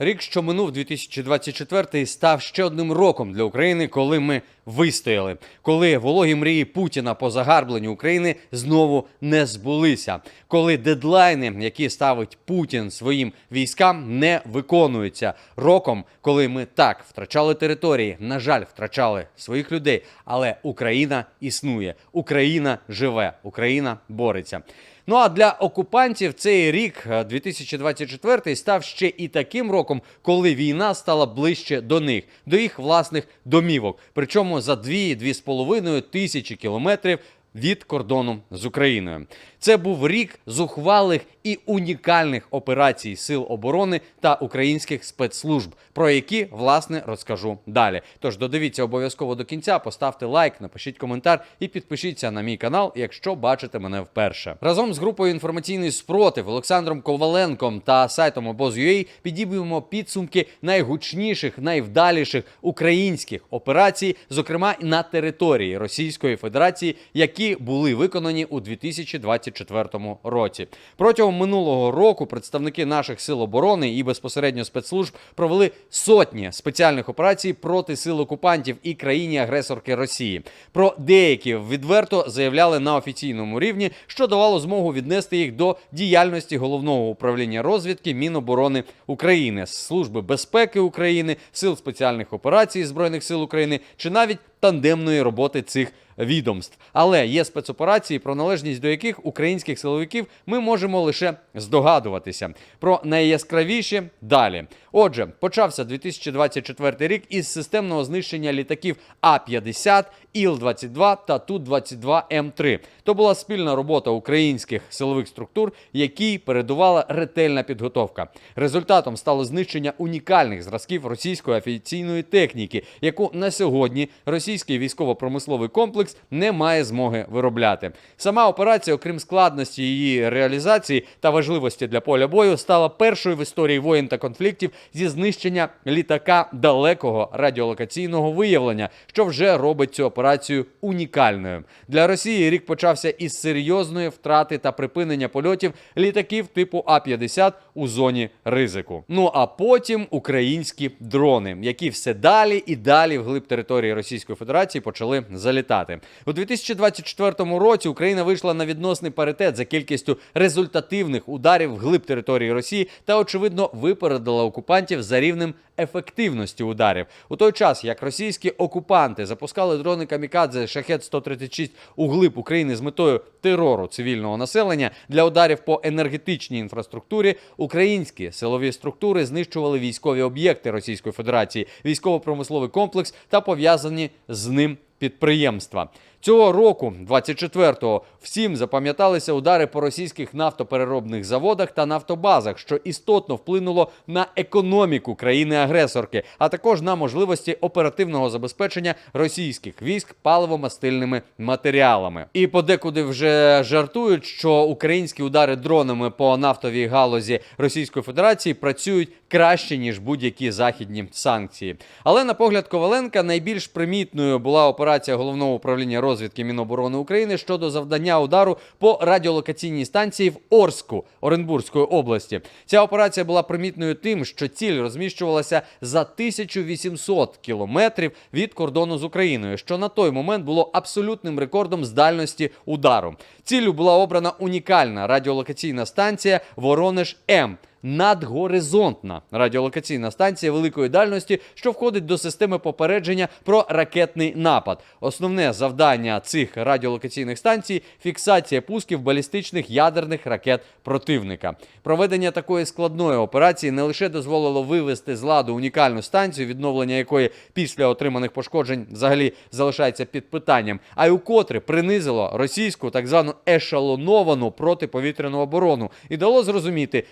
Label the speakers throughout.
Speaker 1: Рік, що минув 2024, став ще одним роком для України, коли ми вистояли, коли вологі мрії Путіна по загарбленню України знову не збулися, коли дедлайни, які ставить Путін своїм військам, не виконуються. Роком, коли ми так втрачали території, на жаль, втрачали своїх людей, але Україна існує, Україна живе, Україна бореться. Ну а для окупантів цей рік, е, 2024, став ще і таким роком, коли війна стала ближче до них, до їх власних домівок. Причому за 2-2,5 тисячі кілометрів від кордону з Україною. Це був рік зухвалих і унікальних операцій сил оборони та українських спецслужб, про які власне розкажу далі. Тож додивіться обов'язково до кінця, поставте лайк, напишіть коментар і підпишіться на мій канал, якщо бачите мене вперше. Разом з групою інформаційний спротив Олександром Коваленком та сайтом обоз.ua підіб'ємо підсумки найгучніших, найвдаліших українських операцій, зокрема на території Російської Федерації, які були виконані у 2024 році. Протягом минулого року представники наших сил оборони і безпосередньо спецслужб провели сотні спеціальних операцій проти сил окупантів і країні-агресорки Росії. Про деякі відверто заявляли на офіційному рівні, що давало змогу віднести їх до діяльності головного управління розвідки Міноборони України, Служби безпеки України, Сил спеціальних операцій Збройних сил України чи навіть тандемної роботи цих відомств. Але є спецоперації, про належність до яких українських силовиків ми можемо лише здогадуватися. Про найяскравіші далі. Отже, почався 2024 рік із системного знищення літаків А-50, Іл-22 та Ту-22М3. То була спільна робота українських силових структур, якій передувала ретельна підготовка. Результатом стало знищення унікальних зразків російської офіційної техніки, яку на сьогодні російський військово-промисловий комплекс не має змоги виробляти. Сама операція, окрім складності її реалізації та важливості для поля бою, стала першою в історії воєн та конфліктів зі знищення літака далекого радіолокаційного виявлення, що вже робить цю операцію унікальною. Для Росії рік почався із серйозної втрати та припинення польотів літаків типу А-50 у зоні ризику. Ну а потім українські дрони, які все далі і далі вглиб території Російської Федерації почали залітати. У 2024 році Україна вийшла на відносний паритет за кількістю результативних ударів вглиб території Росії та очевидно випередила окупантів за рівнем ефективності ударів. У той час, як російські окупанти запускали дрони камікадзе шахет 136 у глиб України з метою терору цивільного населення для ударів по енергетичній інфраструктурі, українські силові структури знищували військові об'єкти Російської Федерації, військово-промисловий комплекс та пов'язані з ним підприємства. Цього року, 24-го, всім запам'яталися удари по російських нафтопереробних заводах та нафтобазах, що істотно вплинуло на економіку країни-агресорки, а також на можливості оперативного забезпечення російських військ паливо-мастильними матеріалами. І подекуди вже жартують, що українські удари дронами по нафтовій галузі Російської Федерації працюють краще ніж будь-які західні санкції. Але на погляд Коваленка найбільш примітною була операція головного управління розвідки Міноборони України щодо завдання удару по радіолокаційній станції в Орську Оренбурзької області. Ця операція була примітною тим, що ціль розміщувалася за 1800 кілометрів від кордону з Україною, що на той момент було абсолютним рекордом з дальності удару. Ціллю була обрана унікальна радіолокаційна станція Воронеж М надгоризонтна радіолокаційна станція великої дальності, що входить до системи попередження про ракетний напад. Основне завдання цих радіолокаційних станцій фіксація пусків балістичних ядерних ракет противника. Проведення такої складної операції не лише дозволило вивести з ладу унікальну станцію, відновлення якої після отриманих пошкоджень взагалі залишається під питанням, а й укотре принизило російську так звану ешелоновану протиповітряну оборону і дало зрозуміти,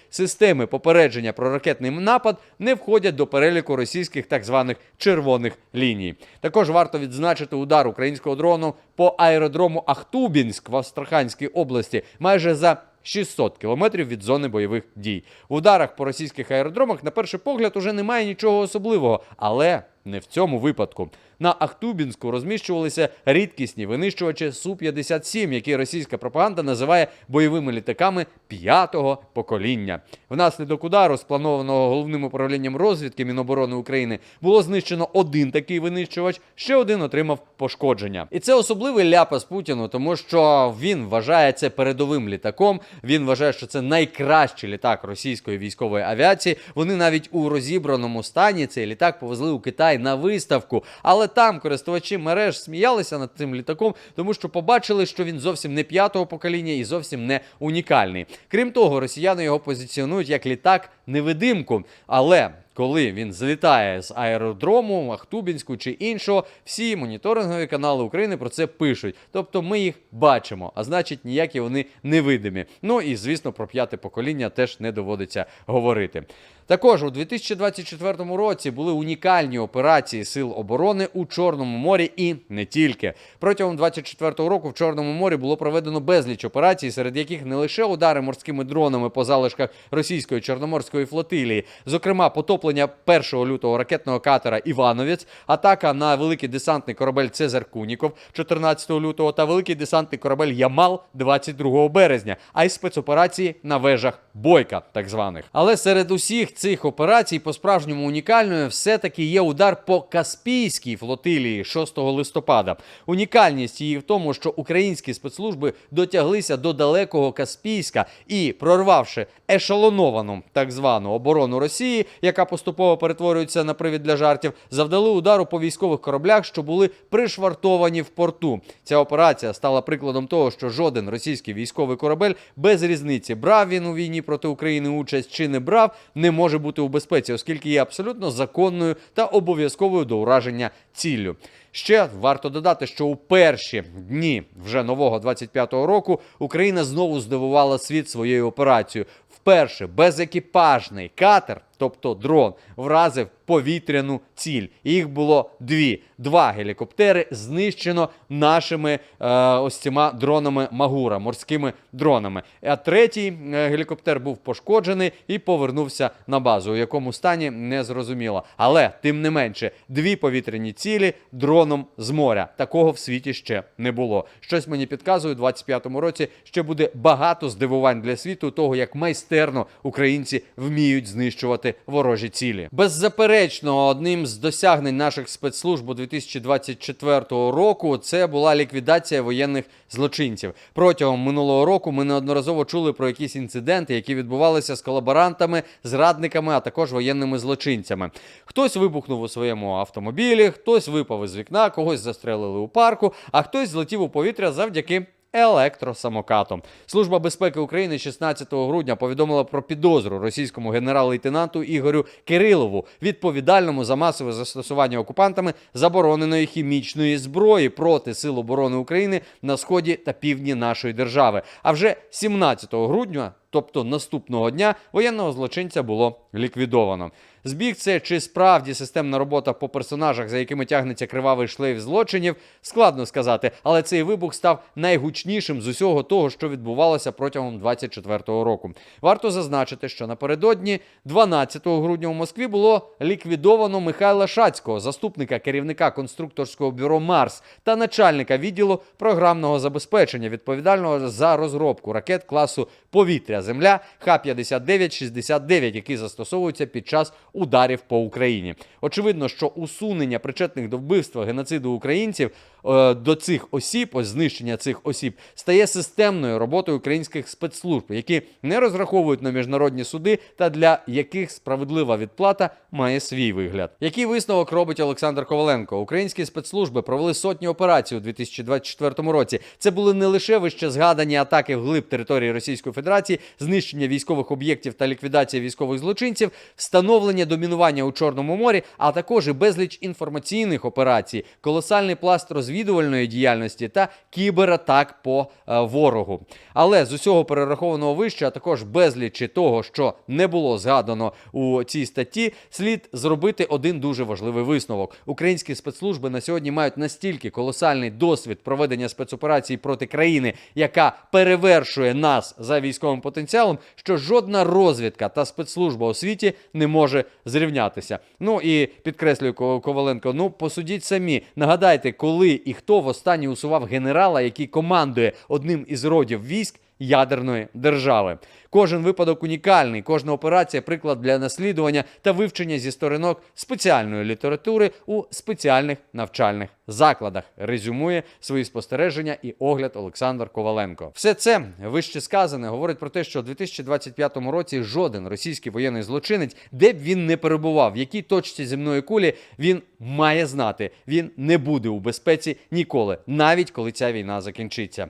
Speaker 1: системи попередження про ракетний напад не входять до переліку російських так званих червоних ліній. Також варто відзначити удар українського дрону по аеродрому Ахтубінськ в Астраханській області майже за 600 кілометрів від зони бойових дій. В ударах по російських аеродромах, на перший погляд, уже немає нічого особливого, але не в цьому випадку. На Ахтубінську розміщувалися рідкісні винищувачі Су-57, які російська пропаганда називає бойовими літаками п'ятого покоління. Внаслідок удару, спланованого головним управлінням розвідки Міноборони України, було знищено один такий винищувач, ще один отримав пошкодження. І це особливий ляпас Путіну, тому що він вважає це передовим літаком. Він вважає, що це найкращий літак російської військової авіації. Вони навіть у розібраному стані цей літак повезли у Китай на виставку. Але там користувачі мереж сміялися над цим літаком, тому що побачили, що він зовсім не п'ятого покоління і зовсім не унікальний. Крім того, росіяни його позиціонують як літак невидимку. Але коли він злітає з аеродрому, Ахтубінську чи іншого, всі моніторингові канали України про це пишуть. Тобто ми їх бачимо, а значить, ніякі вони невидимі. Ну і звісно, про п'яте покоління теж не доводиться говорити. Також у 2024 році були унікальні операції сил оборони у Чорному морі і не тільки. Протягом 2024 року в Чорному морі було проведено безліч операцій, серед яких не лише удари морськими дронами по залишках російської чорноморської флотилії, зокрема потоплення 1 лютого ракетного катера Івановець, атака на великий десантний корабель Цезар Куніков 14 лютого та великий десантний корабель Ямал 22 березня, а й спецоперації на вежах Бойка, так званих. Але серед усіх цих операцій по-справжньому унікальною все-таки є удар по Каспійській флотилії 6 листопада. Унікальність її в тому, що українські спецслужби дотяглися до далекого Каспійська і, прорвавши ешелоновану так звану оборону Росії, яка поступово перетворюється на привід для жартів, завдали удару по військових кораблях, що були пришвартовані в порту. Ця операція стала прикладом того, що жоден російський військовий корабель без різниці брав він у війні проти України участь чи не брав, не може бути у безпеці, оскільки є абсолютно законною та обов'язковою до ураження ціллю. Ще варто додати, що у перші дні вже нового 25-го року Україна знову здивувала світ своєю операцією. Вперше безекіпажний катер, тобто дрон, вразив повітряну ціль. Їх було дві. Два гелікоптери знищено нашими е, ось цими дронами Магура, морськими дронами. А третій е, гелікоптер був пошкоджений і повернувся на базу, у якому стані не зрозуміло. Але тим не менше, дві повітряні цілі дроном з моря. Такого в світі ще не було. Щось мені підказує, у 25-му році ще буде багато здивувань для світу, того як майстерно українці вміють знищувати ворожі цілі. Беззаперечно, одним з досягнень наших спецслужб у 2024 року це була ліквідація воєнних злочинців. Протягом минулого року ми неодноразово чули про якісь інциденти, які відбувалися з колаборантами, зрадниками, а також воєнними злочинцями. Хтось вибухнув у своєму автомобілі, хтось випав із вікна, когось застрелили у парку, а хтось злетів у повітря завдяки електросамокатом. Служба безпеки України 16 грудня повідомила про підозру російському генерал-лейтенанту Ігорю Кирилову, відповідальному за масове застосування окупантами забороненої хімічної зброї проти Сил оборони України на сході та півдні нашої держави. А вже 17 грудня. Тобто наступного дня воєнного злочинця було ліквідовано. Збіг це чи справді системна робота по персонажах, за якими тягнеться кривавий шлейф злочинів, складно сказати, але цей вибух став найгучнішим з усього того, що відбувалося протягом 24-го року. Варто зазначити, що напередодні 12 грудня у Москві було ліквідовано Михайла Шацького, заступника керівника конструкторського бюро Марс та начальника відділу програмного забезпечення, відповідального за розробку ракет класу повітря Земля Х-59-69, які застосовуються під час ударів по Україні. Очевидно, що усунення причетних до вбивства геноциду українців е, до цих осіб, ось знищення цих осіб, стає системною роботою українських спецслужб, які не розраховують на міжнародні суди та для яких справедлива відплата має свій вигляд. Який висновок робить Олександр Коваленко? Українські спецслужби провели сотні операцій у 2024 році. Це були не лише вище згадані атаки вглиб території Російської Федерації, знищення військових об'єктів та ліквідація військових злочинців, встановлення домінування у Чорному морі, а також і безліч інформаційних операцій, колосальний пласт розвідувальної діяльності та кібератак по е, ворогу. Але з усього перерахованого вище, а також безлічі того, що не було згадано у цій статті, слід зробити один дуже важливий висновок. Українські спецслужби на сьогодні мають настільки колосальний досвід проведення спецоперацій проти країни, яка перевершує нас за військовим потенціалом, потенціалом, що жодна розвідка та спецслужба у світі не може зрівнятися. Ну і підкреслюю Ко- Коваленко. Ну посудіть самі. Нагадайте, коли і хто востаннє усував генерала, який командує одним із родів військ ядерної держави. Кожен випадок унікальний, кожна операція приклад для наслідування та вивчення зі сторінок спеціальної літератури у спеціальних навчальних закладах. Резюмує свої спостереження і огляд Олександр Коваленко. Все це вище сказане говорить про те, що у 2025 році жоден російський воєнний злочинець, де б він не перебував, в якій точці земної кулі він має знати, він не буде у безпеці ніколи, навіть коли ця війна закінчиться.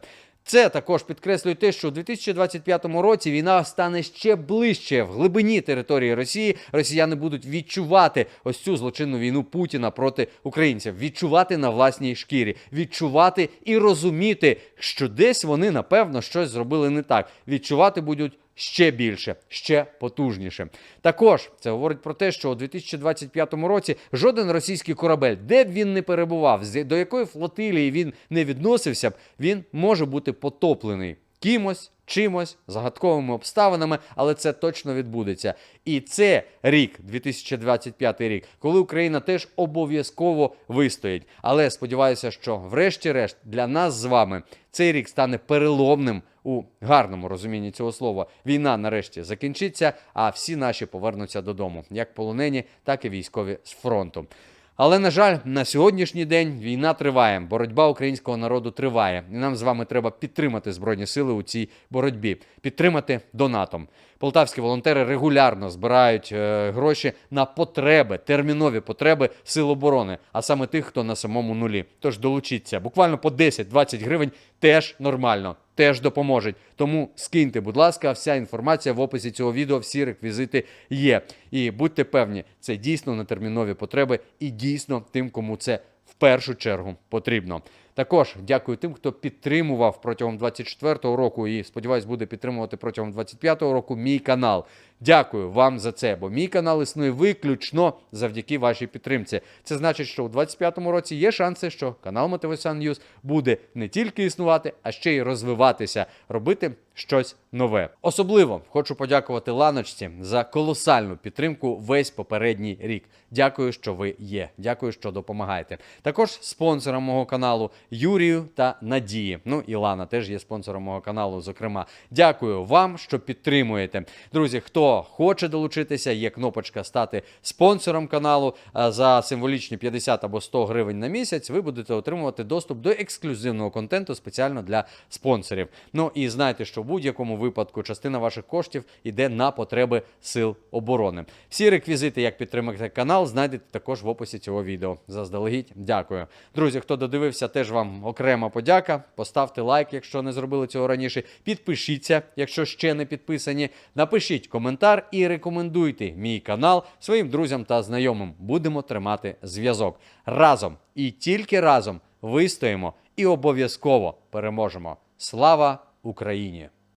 Speaker 1: Це також підкреслює те, що у 2025 році війна стане ще ближче в глибині території Росії. Росіяни будуть відчувати ось цю злочинну війну Путіна проти українців, відчувати на власній шкірі, відчувати і розуміти, що десь вони напевно щось зробили не так. Відчувати будуть. Ще більше, ще потужніше. Також це говорить про те, що у 2025 році жоден російський корабель, де б він не перебував, до якої флотилії він не відносився б, він може бути потоплений кимось, чимось, загадковими обставинами, але це точно відбудеться. І це рік, 2025 рік, коли Україна теж обов'язково вистоїть. Але сподіваюся, що врешті-решт для нас з вами цей рік стане переломним у гарному розумінні цього слова. Війна нарешті закінчиться, а всі наші повернуться додому, як полонені, так і військові з фронту. Але на жаль, на сьогоднішній день війна триває, боротьба українського народу триває, і нам з вами треба підтримати збройні сили у цій боротьбі, підтримати донатом. Полтавські волонтери регулярно збирають е, гроші на потреби, термінові потреби сил оборони, а саме тих, хто на самому нулі. Тож долучіться, буквально по 10-20 гривень теж нормально, теж допоможуть. Тому скиньте, будь ласка, вся інформація в описі цього відео, всі реквізити є. І будьте певні, це дійсно на термінові потреби і дійсно тим, кому це в першу чергу потрібно. Також дякую тим, хто підтримував протягом 24-го року і сподіваюсь, буде підтримувати протягом 25-го року мій канал. Дякую вам за це, бо мій канал існує виключно завдяки вашій підтримці. Це значить, що у 25-му році є шанси, що канал Мотивасан News буде не тільки існувати, а ще й розвиватися, робити щось нове. Особливо хочу подякувати Ланочці за колосальну підтримку весь попередній рік. Дякую, що ви є. Дякую, що допомагаєте. Також спонсором мого каналу Юрію та Надії. Ну і Лана теж є спонсором мого каналу. Зокрема, дякую вам, що підтримуєте. Друзі, хто хоче долучитися, є кнопочка стати спонсором каналу за символічні 50 або 100 гривень на місяць. Ви будете отримувати доступ до ексклюзивного контенту спеціально для спонсорів. Ну і знайте, що в будь-якому випадку частина ваших коштів йде на потреби сил оборони. Всі реквізити, як підтримати канал, знайдете також в описі цього відео. Заздалегідь, дякую. Друзі, хто додивився, теж вам окрема подяка. Поставте лайк, якщо не зробили цього раніше. Підпишіться, якщо ще не підписані. Напишіть коментар і рекомендуйте мій канал своїм друзям та знайомим. Будемо тримати зв'язок разом і тільки разом вистоїмо і обов'язково переможемо. Слава Україні!